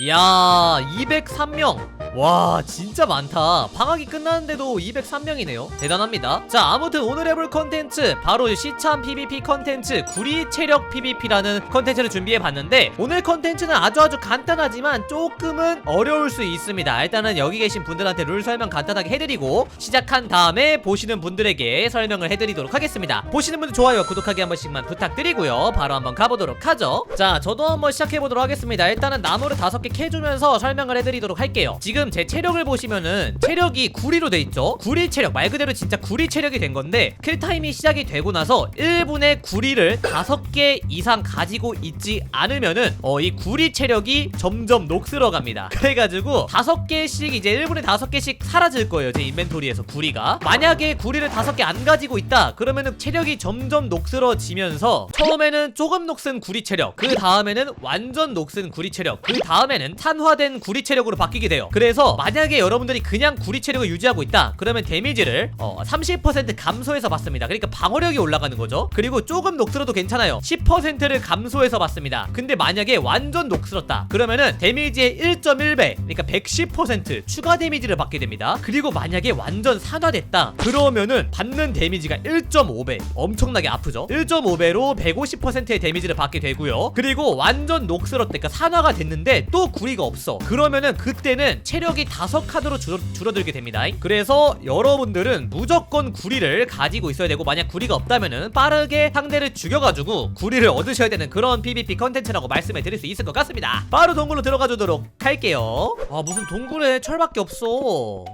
이야 203명 와 진짜 많다. 방학이 끝났는데도 203명이네요. 대단합니다. 자 아무튼 오늘 해볼 컨텐츠 바로 시참 PVP 컨텐츠 구리 체력 PVP라는 컨텐츠를 준비해봤는데 오늘 컨텐츠는 아주 아주 간단하지만 조금은 어려울 수 있습니다. 일단은 여기 계신 분들한테 룰 설명 간단하게 해드리고 시작한 다음에 보시는 분들에게 설명을 해드리도록 하겠습니다. 보시는 분들 좋아요 구독하기 한 번씩만 부탁드리고요. 바로 한번 가보도록 하죠. 자 저도 한번 시작해보도록 하겠습니다. 일단은 나무를 다섯 개 캐주면서 설명을 해드리도록 할게요. 지금 제 체력을 보시면은 체력이 구리로 돼 있죠? 구리 체력 말 그대로 진짜 구리 체력이 된 건데 킬타임이 시작이 되고 나서 1분의 구리를 다섯 개 이상 가지고 있지 않으면은 어 이 구리 체력이 점점 녹슬어 갑니다. 그래가지고 다섯 개씩 이제 1분에 다섯 개씩 사라질 거예요 제 인벤토리에서 구리가. 만약에 구리를 다섯 개안 가지고 있다 그러면은 체력이 점점 녹슬어지면서 처음에는 조금 녹슨 구리 체력 그 다음에는 완전 녹슨 구리 체력 그 다음에는 산화된 구리 체력으로 바뀌게 돼요. 그래 서 만약에 여러분들이 그냥 구리 체력을 유지하고 있다 그러면 데미지를 어, 30% 감소해서 받습니다. 그러니까 방어력이 올라가는 거죠. 그리고 조금 녹슬어도 괜찮아요. 10%를 감소해서 받습니다. 근데 만약에 완전 녹슬었다 그러면은 데미지의 1.1배 그러니까 110% 추가 데미지를 받게 됩니다. 그리고 만약에 완전 산화됐다 그러면은 받는 데미지가 1.5배. 엄청나게 아프죠? 1.5배로 150%의 데미지를 받게 되고요. 그리고 완전 녹슬었다 그러니까 산화가 됐는데 또 구리가 없어. 그러면은 그때는 체 력이 다섯 칸으로 줄어, 줄어들게 됩니다. 그래서 여러분들은 무조건 구리를 가지고 있어야 되고 만약 구리가 없다면은 빠르게 상대를 죽여가지고 구리를 얻으셔야 되는 그런 PVP 컨텐츠라고 말씀을 드릴 수 있을 것 같습니다. 바로 동굴로 들어가 주도록 할게요. 아 무슨 동굴에 철밖에 없어.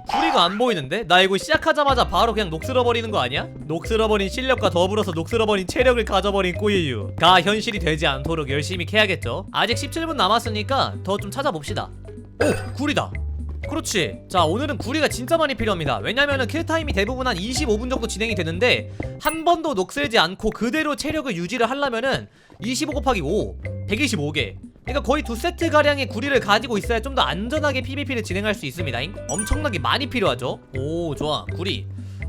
구리가 안 보이는데? 나 이거 시작하자마자 바로 그냥 녹슬어버리는 거 아니야? 녹슬어버린 실력과 더불어서 녹슬어버린 체력을 가져버린 꼬이유 가 현실이 되지 않도록 열심히 캐야겠죠? 아직 17분 남았으니까 더 좀 찾아봅시다. 오! 구리다 그렇지. 자 오늘은 구리가 진짜 많이 필요합니다. 왜냐면은 킬타임이 대부분 한 25분 정도 진행이 되는데 한 번도 녹슬지 않고 그대로 체력을 유지를 하려면은 25 곱하기 5 125개. 그러니까 거의 두 세트 가량의 구리를 가지고 있어야 좀 더 안전하게 PVP를 진행할 수 있습니다. 엄청나게 많이 필요하죠? 오 좋아. 구리.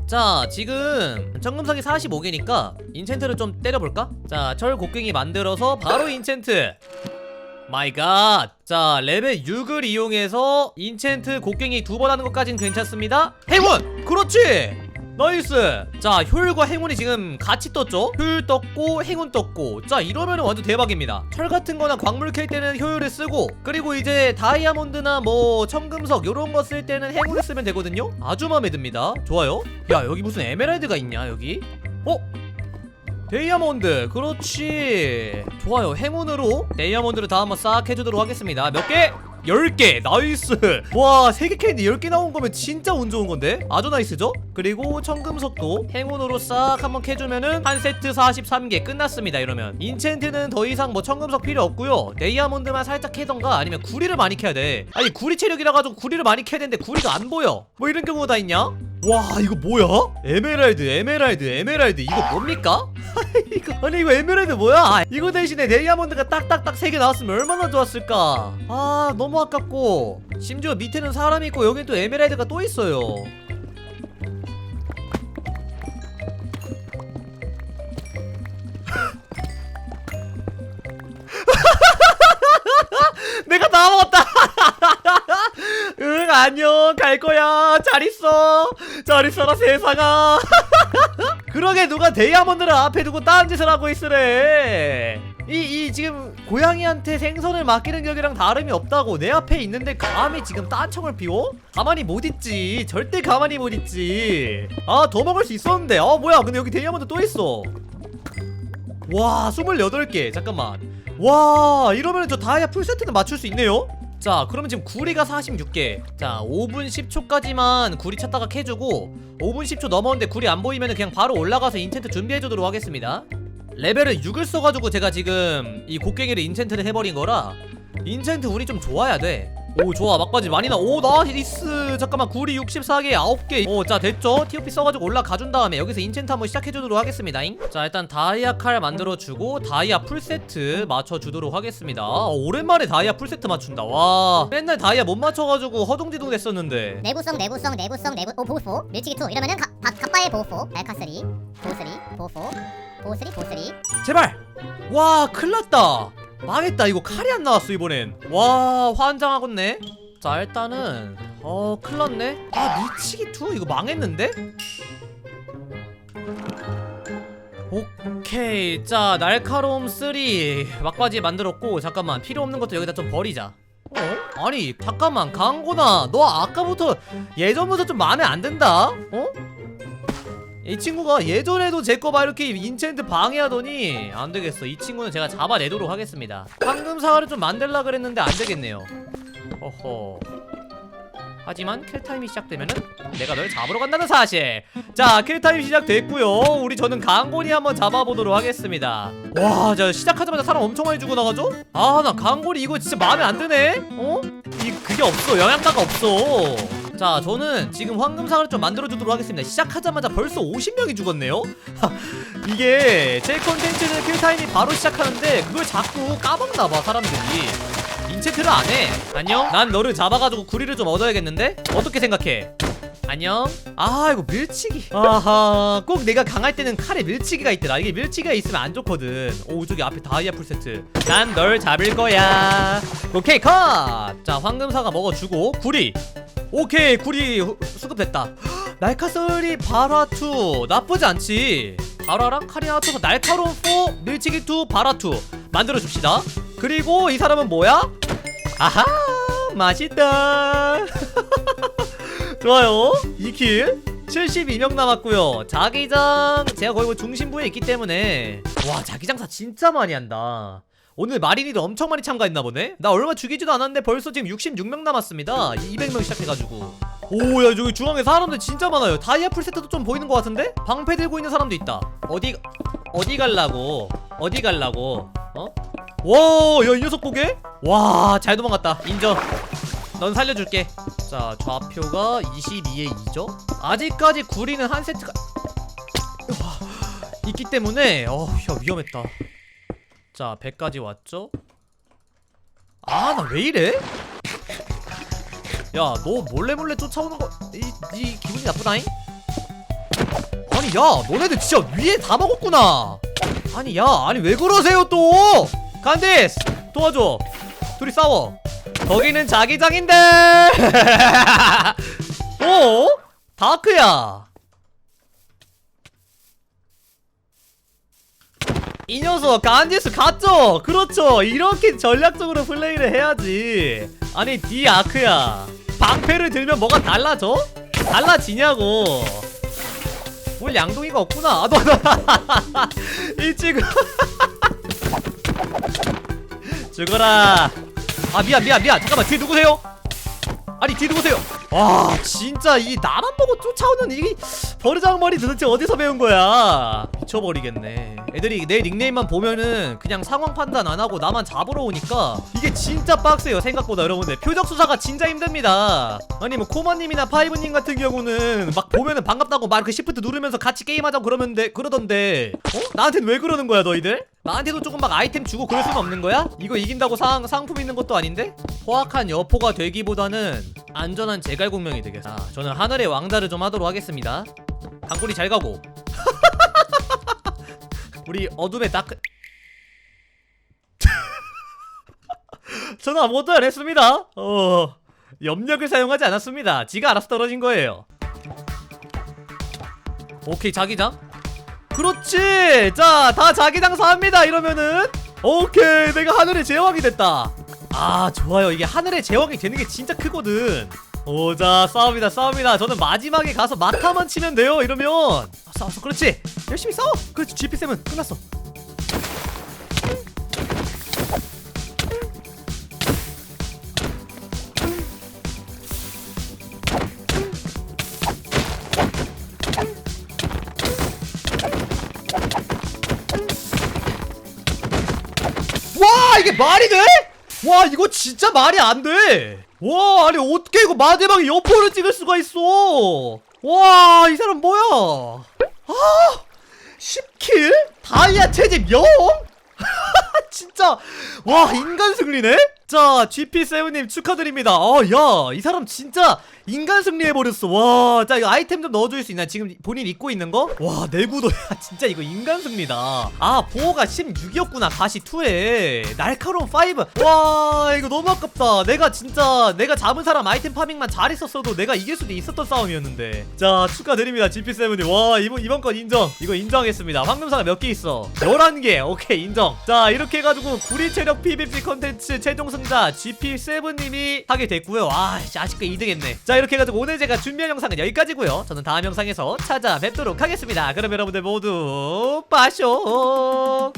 자 지금 청금석이 45개니까 인챈트를 좀 때려볼까? 자 철 곡괭이 만들어서 바로 인챈트 마이 갓. 자, 레벨 6을 이용해서 인챈트 곡괭이 두 번 하는 것까진 괜찮습니다. 행운! 그렇지! 나이스! 자, 효율과 행운이 지금 같이 떴죠? 효율 떴고, 행운 떴고. 자, 이러면 완전 대박입니다. 철 같은 거나 광물 캘 때는 효율을 쓰고, 그리고 이제 다이아몬드나 뭐, 청금석, 요런 거 쓸 때는 행운을 쓰면 되거든요? 아주 마음에 듭니다. 좋아요. 야, 여기 무슨 에메랄드가 있냐, 여기? 어? 데이아몬드. 그렇지. 좋아요. 행운으로 데이아몬드를 다 한번 싹 해주도록 하겠습니다. 몇 개? 10개. 나이스. 와 3개 캐는데 10개 나온 거면 진짜 운 좋은 건데? 아주 나이스죠? 그리고 청금석도 행운으로 싹 한번 캐주면은 한 세트 43개 끝났습니다 이러면. 인챈트는 더 이상 뭐 청금석 필요 없고요. 데이아몬드만 살짝 캐던가 아니면 구리를 많이 캐야 돼. 아니 구리 체력이라 가지고 구리를 많이 캐야 되는데 구리가 안 보여. 뭐 이런 경우가 다 있냐? 와 이거 뭐야? 에메랄드 에메랄드 에메랄드 이거 뭡니까? 이거 아니 이거 에메랄드 뭐야? 아, 이거 대신에 데이아몬드가 딱딱딱 세개 나왔으면 얼마나 좋았을까? 아 너무 아깝고 심지어 밑에는 사람이 있고 여긴 또 에메랄드가 또 있어요. 갈 거야. 잘 있어. 잘 있어라 세상아. 그러게 누가 데이아몬드를 앞에 두고 딴 짓을 하고 있으래. 이, 이 지금 고양이한테 생선을 맡기는 격이랑 다름이 없다고 내 앞에 있는데 감히 지금 딴청을 피워? 가만히 못 있지. 절대 가만히 못 있지. 아 더 먹을 수 있었는데. 아 뭐야. 근데 여기 데이아몬드 또 있어. 와 28개. 잠깐만. 와 이러면 저 다이아 풀세트는 맞출 수 있네요 자 그러면 지금 구리가 46개. 자 5분 10초까지만 구리 찾다가 캐주고 5분 10초 넘었는데 구리 안 보이면 그냥 바로 올라가서 인챈트 준비해주도록 하겠습니다. 레벨을 6을 써가지고 제가 지금 이 곡괭이를 인챈트를 해버린 거라 인챈트 운이 좀 좋아야 돼 오 좋아. 막바지 많이 나오 나이스. 잠깐만 구리 64개 9개. 오자 됐죠? TOP 써가지고 올라가준 다음에 여기서 인챈트 한번 시작해주도록 하겠습니다 자 일단 다이아 칼 만들어주고 다이아 풀세트 맞춰주도록 하겠습니다. 아, 오랜만에 다이아 풀세트 맞춘다. 와. 맨날 다이아 못 맞춰가지고 허둥지둥 됐었는데. 내구성 내구성 내구성 내구 오 보호포 밀치기 2 이러면은 가, 가, 갑바의 보호포 알카 3 보호 3 보호 4 보호 3 보호 3 제발! 와 큰일 났다 망했다. 이거 칼이 안 나왔어 이번엔. 와 환장하겠네. 자 일단은 어 큰일났네. 아 미치기 투. 이거 망했는데? 오케이. 자 날카로움 3 막바지 만들었고 잠깐만. 필요 없는 것도 여기다 좀 버리자. 어? 아니 잠깐만. 강고나. 너 아까부터 예전부터 좀 마음에 안 든다? 어? 이 친구가 예전에도 제 거 막 이렇게 인챈트 방해하더니 안 되겠어. 이 친구는 제가 잡아내도록 하겠습니다. 황금 사과를 좀 만들라 그랬는데 안 되겠네요. 허허. 하지만 킬타임이 시작되면은 내가 널 잡으러 간다는 사실. 자 킬타임 시작됐고요. 우리 저는 강골이 한번 잡아보도록 하겠습니다. 와저 시작하자마자 사람 엄청 많이 죽어 나가죠? 아 나 강골이 이거 진짜 마음에 안 드네? 어? 이 그게 없어. 영양가가 없어 자 저는 지금 황금상을 좀 만들어주도록 하겠습니다. 시작하자마자 벌써 50명이 죽었네요. 이게 제 컨텐츠는 킬타임이 바로 시작하는데 그걸 자꾸 까먹나봐 사람들이. 인체트를 안해. 안녕? 난 너를 잡아가지고 구리를 좀 얻어야겠는데? 어떻게 생각해 안녕? 아 이거 밀치기. 아하. 꼭 내가 강할 때는 칼에 밀치기가 있더라. 이게 밀치기가 있으면 안 좋거든. 오 저기 앞에 다이아 풀세트. 난 널 잡을 거야. 오케이 컷자 황금사가 먹어주고 구리. 오케이 구리 후- 수급됐다. 날카소리 발화2 나쁘지 않지. 발화랑 칼이 하나 쳐서 날카로운 4 밀치기 2 발화2 만들어줍시다. 그리고 이 사람은 뭐야? 아하 맛있다 좋아요. 2킬 72명 남았고요. 자기장 제가 거의 뭐 중심부에 있기 때문에. 와 자기장사 진짜 많이 한다. 오늘 마린이도 엄청 많이 참가했나 보네? 나 얼마 죽이지도 않았는데 벌써 지금 66명 남았습니다. 200명 시작해가지고. 오야 저기 중앙에 사람들 진짜 많아요. 다이아 풀 세트도 좀 보이는 것 같은데? 방패 들고 있는 사람도 있다. 어디 어디 갈라고? 어디 갈라고? 어? 와야 이 녀석 보게? 와 잘 도망갔다. 인정 넌 살려줄게. 자 좌표가 22에 2죠? 아직까지 구리는 한 세트가 와, 있기 때문에 어야 위험했다. 자 100까지 왔죠? 아 나 왜 이래? 야 너 몰래 몰래 쫓아오는 거이 이 기분이 나쁘다잉? 아니 야 너네들 진짜 위에 다 먹었구나. 아니 야 아니 왜 그러세요 또? 간디스 도와줘. 둘이 싸워 거기는 자기장인데! 어? 다크야! 이 녀석 간디스 갔죠? 그렇죠. 이렇게 전략적으로 플레이를 해야지. 아니 디 아크야. 방패를 들면 뭐가 달라져? 달라지냐고. 뭘 양동이가 없구나. 아, 너이 친구. 죽어라 아 미안 미안 미안 잠깐만 뒤에 누구세요? 아니 뒤에 누구세요? 와 진짜 이 나만 보고 쫓아오는 이 버르장머리 도대체 어디서 배운 거야 미쳐버리겠네 애들이 내 닉네임만 보면은 그냥 상황 판단 안 하고 나만 잡으러 오니까 이게 진짜 빡세요 생각보다 여러분들 표적 수사가 진짜 힘듭니다 아니 뭐 코마님이나 파이브님 같은 경우는 막 보면은 반갑다고 막 그 시프트 누르면서 같이 게임하자고 그러면 돼 그러던데 어? 나한텐 왜 그러는 거야 너희들? 나한테도 조금 막 아이템 주고 그럴 수는 없는 거야? 이거 이긴다고 상, 상품 있는 것도 아닌데? 포악한 여포가 되기보다는 안전한 제갈공명이 되겠어. 아, 저는 하늘의 왕자를 좀 하도록 하겠습니다. 강골이 잘 가고. 우리 어둠의 다크 저는 아무것도 안 했습니다. 어 염력을 사용하지 않았습니다. 지가 알아서 떨어진 거예요. 오케이 자기장 그렇지. 자 다 자기 장 사합니다. 이러면은 오케이 내가 하늘의 제왕이 됐다. 아 좋아요. 이게 하늘의 제왕이 되는 게 진짜 크거든. 오자 싸웁니다 싸웁니다. 저는 마지막에 가서 마타만 치면 돼요 이러면. 아, 싸워 그렇지. 열심히 싸워. 그렇지 GP7은 끝났어 말이 돼? 와 이거 진짜 말이 안 돼. 와 아니 어떻게 이거 마대방에 여포를 찍을 수가 있어? 와 이 사람 뭐야? 아 10킬? 다이아 체집 0? 진짜 와 인간 승리네? 자 GP7님 축하드립니다. 어야이 사람 진짜 인간 승리해버렸어. 와자 이거 아이템 좀 넣어줄 수 있나? 지금 본인 입고 있는 거? 와 내구도 야 진짜 이거 인간 승리다. 아 보호가 16이었구나 가시 2에. 날카로운 5와 이거 너무 아깝다. 내가 진짜 내가 잡은 사람 아이템 파밍만 잘했었어도 내가 이길 수도 있었던 싸움이었는데. 자 축하드립니다 GP7님. 와 이번 이번 건 인정. 이거 인정하겠습니다. 황금사가 몇 개 있어? 11개. 오케이 인정. 자 이렇게 해가지고 구리 체력 PVP 컨텐츠 최종 승자 GP7님이 하게 됐고요. 와 씨, 아쉽게 2등 했네. 자 이렇게 해가지고 오늘 제가 준비한 영상은 여기까지고요. 저는 다음 영상에서 찾아뵙도록 하겠습니다. 그럼 여러분들 모두 빠쇼